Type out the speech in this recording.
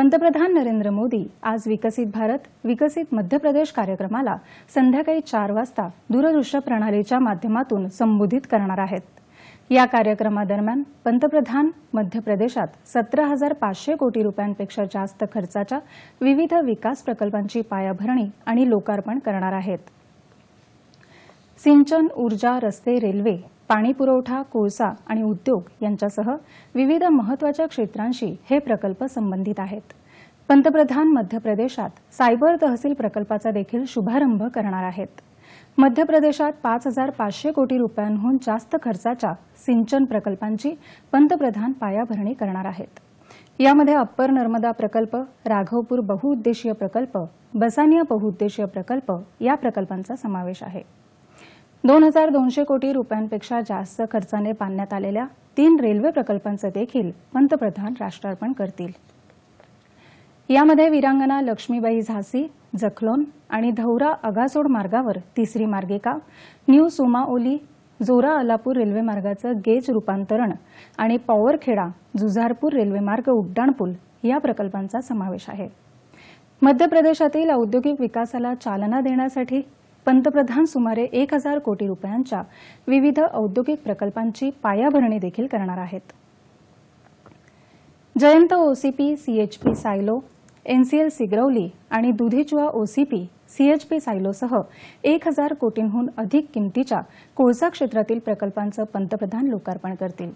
पंतप्रधान नरेंद्र मोदी आज विकसित भारत विकसित मध्य प्रदेश कार्यक्रमाला संध्याकाळी चार वाजता दूरदृश्य प्रणालीच्या माध्यमातून संबोधित करणार आहेत. या कार्यक्रमादरम्यान पंतप्रधान मध्य प्रदेशात सतरा हजार पाचशे कोटी रुपयांपेक्षा जास्त खर्चाच्या विविध विकास प्रकल्पांची पायाभरणी आणि लोकार्पण करणार आहेत. सिंचन ऊर्जा रस्ते रेल्वे पाणी पुरवठा कोळसा आणि उद्योग यांच्यासह विविध महत्त्वाच्या क्षेत्रांशी हे प्रकल्प संबंधित आहेत. पंतप्रधान मध्य प्रदेशात सायबर तहसील प्रकल्पाचा देखील शुभारंभ करणार आहेत. मध्य प्रदेशात पाच हजार पाचशे कोटी रुपयांहून जास्त खर्चाच्या सिंचन प्रकल्पांची पंतप्रधान पायाभरणी करणार आहेत. यामध्ये अप्पर नर्मदा प्रकल्प राघवपूर बहुउद्देशीय प्रकल्प बसानिया बहुउद्देशीय प्रकल्प या प्रकल्पांचा समावेश आहे. दोन हजार दोनशे कोटी रुपयांपेक्षा जास्त खर्चाने बांधण्यात आलेल्या तीन रेल्वे प्रकल्पांचं देखील पंतप्रधान राष्ट्रार्पण करतील. यामध्ये विरांगना लक्ष्मीबाई झासी जखलोन आणि धौरा अगासोड मार्गावर तिसरी मार्गिका न्यू सुमाओली जोरा अलापूर रेल्वे मार्गाचं गेज रूपांतरण आणि पॉवरखेडा जुझारपूर रेल्वे मार्ग उड्डाणपूल या प्रकल्पांचा समावेश आहे. मध्य प्रदेशातील औद्योगिक विकासाला चालना देण्यासाठी पंतप्रधान सुमारे एक हजार कोटी रुपयांच्या विविध औद्योगिक प्रकल्पांची पायाभरणी देखील करणार आहेत. Jayant OCP CHP silo NCL Singrauli आणि दुधीचुआ ओसीपी सीएचपी सायलोसह एक हजार कोटींहून अधिक किमतीच्या कोळसा क्षेत्रातील प्रकल्पांचं पंतप्रधान लोकार्पण करतील.